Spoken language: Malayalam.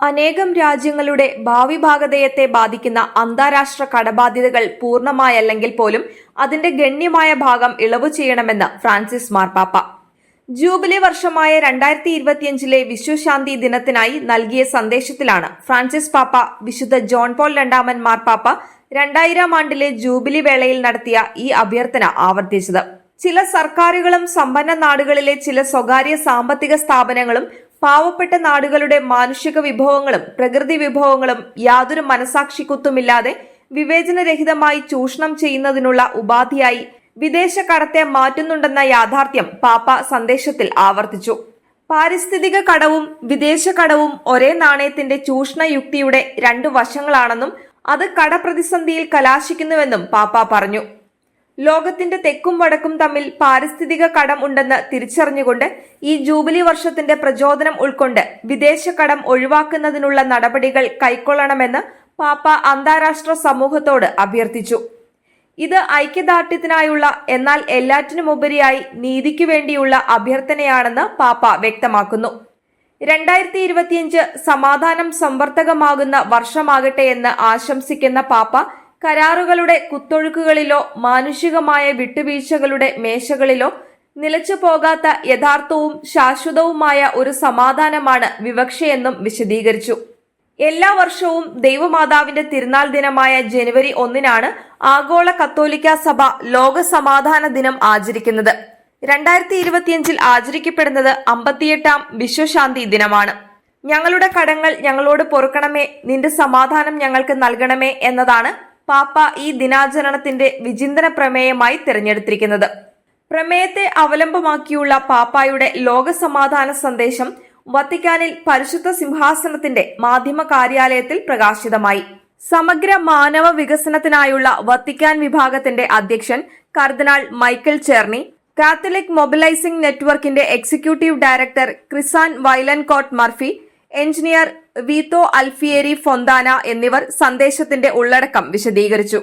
അനേകം രാജ്യങ്ങളുടെ ഭാവി ഭാഗതയത്തെ ബാധിക്കുന്ന അന്താരാഷ്ട്ര കടബാധ്യതകൾ പൂർണമായല്ലെങ്കിൽ പോലും അതിന്റെ ഗണ്യമായ ഭാഗം ഇളവ് ചെയ്യണമെന്ന് ഫ്രാൻസിസ് മാർപ്പാപ്പ ജൂബിലി വർഷമായ രണ്ടായിരത്തി ഇരുപത്തിയഞ്ചിലെ വിശ്വശാന്തി ദിനത്തിനായി നൽകിയ സന്ദേശത്തിലാണ് ഫ്രാൻസിസ് പാപ്പ വിശുദ്ധ ജോൺ പോൾ രണ്ടാമൻ മാർപ്പാപ്പ രണ്ടായിരം ആണ്ടിലെ ജൂബിലി വേളയിൽ നടത്തിയ ഈ അഭ്യർത്ഥന ആവർത്തിച്ചത്. ചില സർക്കാരുകളും സമ്പന്ന നാടുകളിലെ ചില സ്വകാര്യ സാമ്പത്തിക സ്ഥാപനങ്ങളും പാവപ്പെട്ട നാടുകളുടെ മാനുഷിക വിഭവങ്ങളും പ്രകൃതി വിഭവങ്ങളും യാതൊരു മനസാക്ഷിക്കുത്തുമില്ലാതെ വിവേചനരഹിതമായി ചൂഷണം ചെയ്യുന്നതിനുള്ള ഉപാധിയായി വിദേശ കടത്തെ മാറ്റുന്നുണ്ടെന്ന യാഥാർത്ഥ്യം പാപ്പ സന്ദേശത്തിൽ ആവർത്തിച്ചു. പാരിസ്ഥിതിക കടവും വിദേശ കടവും ഒരേ നാണയത്തിന്റെ ചൂഷണ യുക്തിയുടെ രണ്ടു വശങ്ങളാണെന്നും അത് കടപ്രതിസന്ധിയിൽ കലാശിക്കുന്നുവെന്നും പാപ്പ പറഞ്ഞു. ലോകത്തിന്റെ തെക്കും വടക്കും തമ്മിൽ പാരിസ്ഥിതിക കടം ഉണ്ടെന്ന് തിരിച്ചറിഞ്ഞുകൊണ്ട് ഈ ജൂബിലി വർഷത്തിന്റെ പ്രചോദനം ഉൾക്കൊണ്ട് വിദേശ കടം ഒഴിവാക്കുന്നതിനുള്ള നടപടികൾ കൈക്കൊള്ളണമെന്ന് പാപ്പ അന്താരാഷ്ട്ര സമൂഹത്തോട് അഭ്യർത്ഥിച്ചു. ഇത് ഐക്യദാർഢ്യത്തിനായുള്ള എന്നാൽ എല്ലാറ്റിനുമുപരിയായി നീതിക്കു വേണ്ടിയുള്ള അഭ്യർത്ഥനയാണെന്ന് പാപ്പ വ്യക്തമാക്കുന്നു. രണ്ടായിരത്തി ഇരുപത്തിയഞ്ച് സമാധാനം സംവർത്തകമാകുന്ന വർഷമാകട്ടെ എന്ന് ആശംസിക്കുന്ന പാപ്പ കരാറുകളുടെ കുത്തൊഴുക്കുകളിലോ മാനുഷികമായ വിട്ടുവീഴ്ചകളുടെ മേശകളിലോ നിലച്ചു പോകാത്ത യഥാർത്ഥവും ശാശ്വതവുമായ ഒരു സമാധാനമാണ് വിവക്ഷയെന്നും വിശദീകരിച്ചു. എല്ലാ വർഷവും ദൈവമാതാവിന്റെ തിരുനാൾ ദിനമായ ജനുവരി ഒന്നിനാണ് ആഗോള കത്തോലിക്ക സഭ ലോക സമാധാന ദിനം ആചരിക്കുന്നത്. രണ്ടായിരത്തി ഇരുപത്തിയഞ്ചിൽ ആചരിക്കപ്പെടുന്നത് അമ്പത്തിയെട്ടാം വിശ്വശാന്തി ദിനമാണ്. ഞങ്ങളുടെ കടങ്ങൾ ഞങ്ങളോട് പൊറുക്കണമേ നിന്റെ സമാധാനം ഞങ്ങൾക്ക് നൽകണമേ എന്നതാണ് പാപ്പ ഈ ദിനാചരണത്തിന്റെ വിചിന്തന പ്രമേയമായി തിരഞ്ഞെടുത്തിരിക്കുന്നത്. പ്രമേയത്തെ അവലംബമാക്കിയുള്ള പാപ്പായുടെ ലോകസമാധാന സന്ദേശം വത്തിക്കാനിൽ പരിശുദ്ധ സിംഹാസനത്തിന്റെ മാധ്യമ കാര്യാലയത്തിൽ പ്രകാശിതമായി. സമഗ്ര മാനവ വികസനത്തിനായുള്ള വത്തിക്കാൻ വിഭാഗത്തിന്റെ അധ്യക്ഷൻ കർദിനാൾ മൈക്കൽ ചേർണി കാത്തലിക് മൊബിലൈസിംഗ് നെറ്റ്വർക്കിന്റെ executive director Chrisann വൈലൻകോട്ട് Murphy engineer Vito Alfieri Fontana എന്നിവർ സന്ദേശത്തിന്റെ ഉള്ളടക്കം വിശദീകരിച്ചു